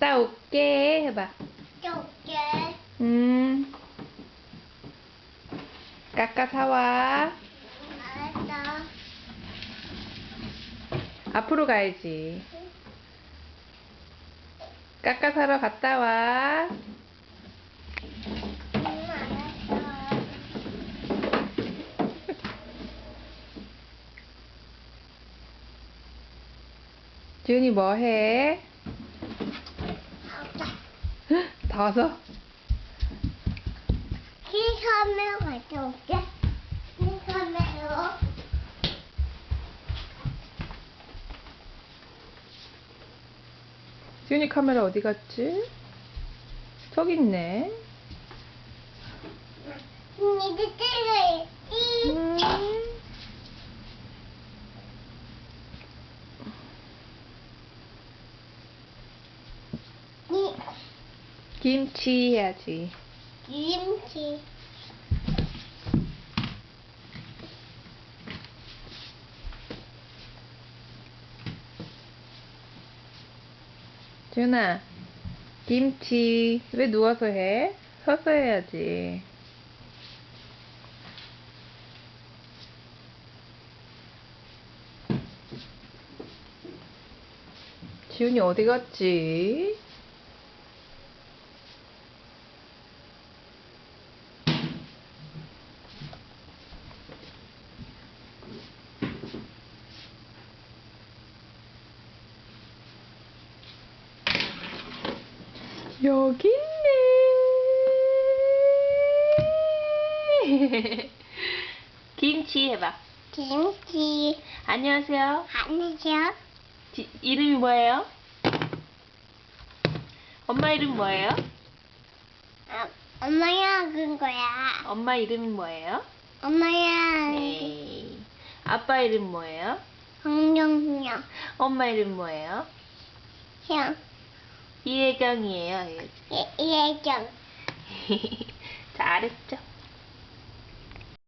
갔다 올게 해봐. 좁게. 음. 깎아 사와. 알았어. 앞으로 가야지. 깎아 사러 갔다 와. 응, 알았어. 지훈이 뭐 해? 아빠. 키 카메라 가져올게. 키 카메라. 지훈이 카메라 어디 갔지? 저기 있네. 이제 찍어 있지. 음. 이 김치 해야지. 김치. 지훈아, 김치 왜 누워서 해? 서서 해야지. 지훈이 어디 갔지? 여기 있네. 김치 해봐. 김치. 안녕하세요. 안녕하세요. 지- 이름이 뭐예요? 엄마 이름 뭐예요? 아, 엄마야 그런 거야. 엄마 이름이 뭐예요? 엄마야. 네. 아빠 이름 뭐예요? 황정형. 엄마 이름 뭐예요? 형. 이혜경이에요. 예, 예정. 잘했죠?